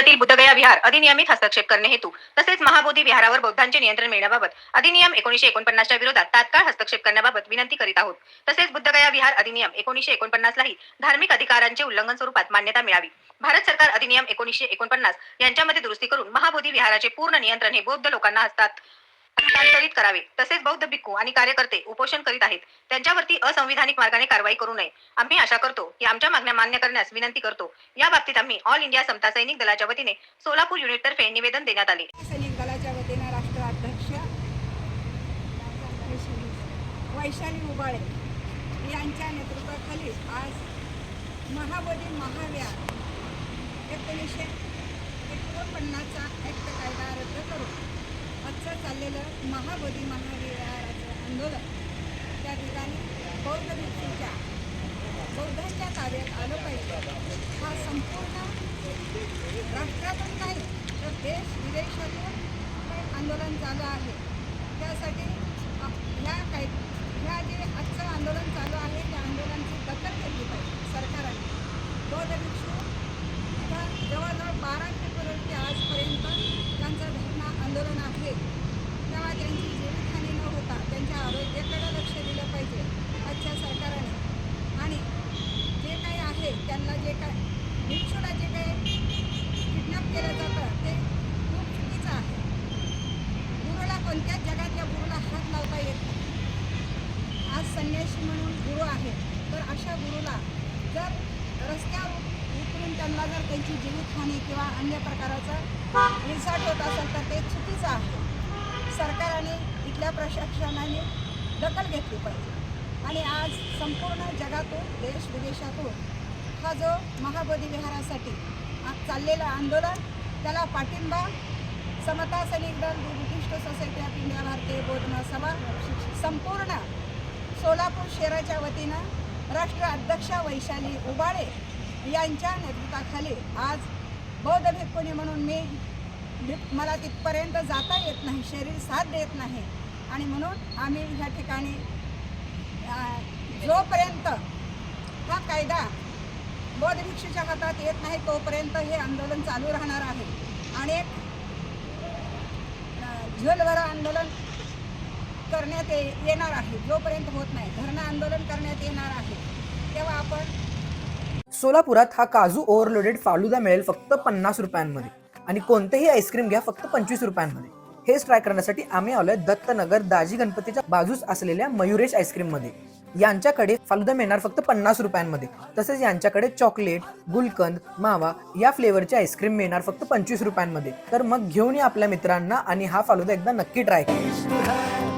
राज्यातील बुद्धगया विहार अधिनियमित हस्तक्षेप करणे हेतू तसेच महाबोधी विहारावर बौद्धांचे नियंत्रण मिळण्याबाबत अधिनियम एकोणीशे एकोणपन्नासच्या विरोधात तात्काळ हस्तक्षेप करण्याबाबत विनंती करीत आहोत. तसेच बुद्धगया विहार अधिनियम एकोणीशे एकोणपन्नासलाही धार्मिक अधिकारांचे उल्लंघन स्वरूपात मान्यता मिळावी. भारत सरकार अधिनियम एकोणीशे एकोणपन्नास यांच्यामध्ये दुरुस्ती करून महाबोधी विहाराचे पूर्ण नियंत्रण हे बौद्ध लोकांना हस्तात हस्तांतरित करावे. तसेच बौद्ध भिक्खू आणि कार्यकर्ते उपोषण करीत आहेत. त्यांच्यावरती असंविधानिक मार्गाने कारवाई करू नये. आम्ही आशा करतो की आमच्या मागण्या मान्य करण्यास विनंती करतो. या बाबतीत आम्ही ऑल इंडिया समता सैनिक दलाच्या वतीने सोलापूर युनिटतर्फे निवेदन देण्यात आले. सैनिक दलाच्या वतीनं राष्ट्राध्यक्ष वैशाली उबाळे यांच्या नेतृत्वाखाली आज महाबोधी महाव्या एकोणीसशे एकोणपन्नासचा ॲक्ट कायदा रद्द करून आजचं चाललेलं महाबोधी महाविहाराचं आंदोलन. त्या ठिकाणी बौद्ध भिक्षूच्या बौद्धांच्या ताब्यात आलं पाहिजे. हा संपूर्ण राष्ट्रातून नाही तर देश विदेशातून आंदोलन चालू आहे. त्यासाठी ह्या काय ह्या जे आजचं आंदोलन चालू आहे त्या आंदोलनाची दखल घेतली पाहिजे सरकारने बौद्ध भिक्षू आता जवळजवळ बारा फेब्रुवारी ते आजपर्यंत त्यांचं धरणं आंदोलन आहे तेव्हा त्यांची जीवितहानी न होता त्यांच्या आरोग्याकडे लक्ष दिलं पाहिजे आजच्या सरकारने आणि जे काही आहे त्यांना जे काय भिक्षूला जे काही किडनॅप केलं जातं ते खूप चुकीचं आहे गुरुला कोणत्याच जगात या गुरुला हात लावता येत नाही आज संन्यासी म्हणून गुरु आहे. तर अशा गुरुला जर रस्त्यावर उतरून त्यांना जर त्यांची जीवितहानी किंवा अन्य प्रकाराचा रिसॉर्ट होत असेल तर ते चुकीचं आहे. सरकारने इथल्या प्रशासनाने दखल घेतली पाहिजे. आणि आज संपूर्ण जगातून देश विदेशातून हा जो महाबोधी विहारासाठी आज चाललेलं आंदोलन त्याला पाठिंबा समता सैनिक दल बुद्धिष्ट सोसायटी ऑफ इंडिया भारतीय बोधना सभा संपूर्ण सोलापूर शहराच्या वतीनं राष्ट्र अध्यक्षा वैशाली उबाळे यांच्या नेतृत्वाखाली आज बौद्ध भिक्खुनी म्हणून मी मला तिथपर्यंत जाता येत नाही शरीर साथ देत नाही. आणि म्हणून आम्ही ह्या ठिकाणी जोपर्यंत हा कायदा बौद्ध भिक्षूच्या हातात येत नाही तोपर्यंत हे आंदोलन चालू राहणार आहे. आणि एक अं, आंदोलन करण्यात येणार आहे जोपर्यंत होत नाही. धरणं आंदोलन करण्यात येणार आहे. तेव्हा आपण सोलापुरात हा काजू ओव्हरलोडेड फालुदा मिळेल फक्त पन्नास रुपयांमध्ये. आणि कोणतेही आईस्क्रीम घ्या फक्त पंचवीस रुपयांमध्ये. हेच ट्राय करण्यासाठी आम्ही आलोय दत्तनगर दाजी गणपतीच्या बाजूस असलेल्या मयुरेश आईस्क्रीममध्ये यांच्याकडे फालुदा मिळणार फक्त पन्नास रुपयांमध्ये. तसेच यांच्याकडे चॉकलेट गुलकंद मावा या फ्लेवरचे आईस्क्रीम मिळणार फक्त पंचवीस रुपयांमध्ये. तर मग घेऊन या आपल्या मित्रांना आणि हा फालुदा एकदा नक्की ट्राय करा.